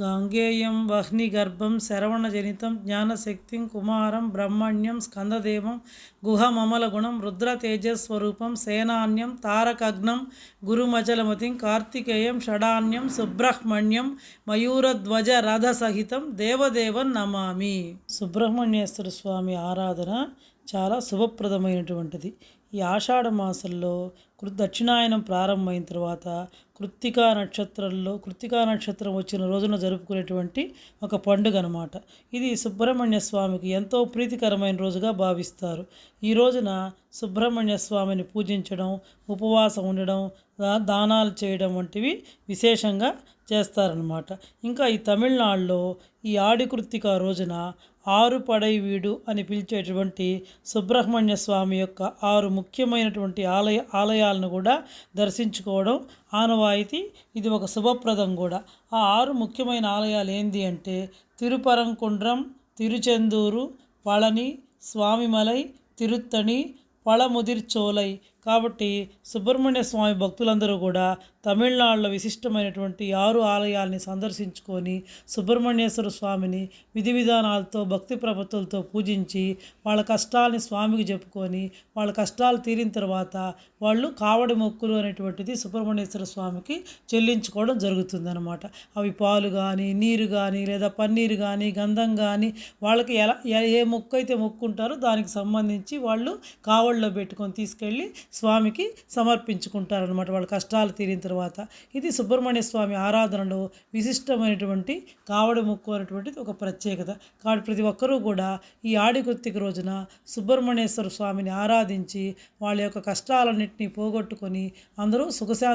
గాంగేయం వహ్నిగర్భం శరవణజనితం జ్ఞానశక్తిం కుమారం బ్రహ్మణ్యం స్కందదేవం గుహమమలగుణం రుద్రతేజస్వరూపం సేనాన్యం తారకగ్నం గురుమచలమతిం కార్తికేయం షడాన్యం సుబ్రహ్మణ్యం మయూరధ్వజ రథసహితం దేవదేవం నమామి. సుబ్రహ్మణ్యేశ్వర స్వామి ఆరాధన చాలా శుభప్రదమైనటువంటిది. ఈ ఆషాఢ మాసంలో కృ దక్షిణాయనం ప్రారంభమైన తర్వాత కృత్తికా నక్షత్రంలో కృత్తికా నక్షత్రం వచ్చిన రోజున జరుపుకునేటువంటి ఒక పండుగ అనమాట ఇది సుబ్రహ్మణ్య స్వామికి ఎంతో ప్రీతికరమైన రోజుగా భావిస్తారు. ఈ రోజున సుబ్రహ్మణ్య స్వామిని పూజించడం ఉపవాసం ఉండడం దానాలు చేయడం వంటివి విశేషంగా చేస్తారనమాట ఇంకా ఈ తమిళనాడులో ఈ ఆడి కృత్తిక రోజున ఆరు పడై వీడు అని పిలిచేటువంటి సుబ్రహ్మణ్య స్వామి యొక్క ఆరు ముఖ్యమైనటువంటి ఆలయ ఆలయాలను కూడా దర్శించుకోవడం ఆనవాయితీ ఇది ఒక శుభప్రదం కూడా. ఆ ఆరు ముఖ్యమైన ఆలయాలు ఏంది అంటే తిరుపరంకుండ్రం తిరుచెందూరు పళని స్వామిమలై తిరుత్తణి పళముదిర్చోలై కాబట్టి సుబ్రహ్మణ్య స్వామి భక్తులందరూ కూడా తమిళనాడులో విశిష్టమైనటువంటి ఆరు ఆలయాల్ని సందర్శించుకొని సుబ్రహ్మణ్యేశ్వర స్వామిని విధి విధానాలతో భక్తి ప్రపత్తులతో పూజించి వాళ్ళ కష్టాలని స్వామికి చెప్పుకొని వాళ్ళ కష్టాలు తీరిన తర్వాత వాళ్ళు కావడి మొక్కులు అనేటువంటిది సుబ్రహ్మణ్యేశ్వర స్వామికి చెల్లించుకోవడం జరుగుతుందన్నమాట. అవి పాలు కానీ నీరు కానీ లేదా పన్నీరు కానీ గంధం కానీ వాళ్ళకి ఎలా ఏ- మొక్కు అయితే మొక్కుంటారో దానికి సంబంధించి వాళ్ళు కావడిలో పెట్టుకొని తీసుకెళ్ళి స్వామికి సమర్పించుకుంటారనమాట వాళ్ళ కష్టాలు తీరిన తర్వాత ఇది సుబ్రహ్మణ్య స్వామి ఆరాధనలో విశిష్టమైనటువంటి కావడి ముక్కు అనేటువంటిది ఒక ప్రత్యేకత. కాబట్టి ప్రతి ఒక్కరూ కూడా ఈ ఆడికొత్తికి రోజున సుబ్రహ్మణ్యేశ్వర స్వామిని ఆరాధించి వాళ్ళ యొక్క కష్టాలన్నింటినీ పోగొట్టుకొని అందరూ సుఖశాంతి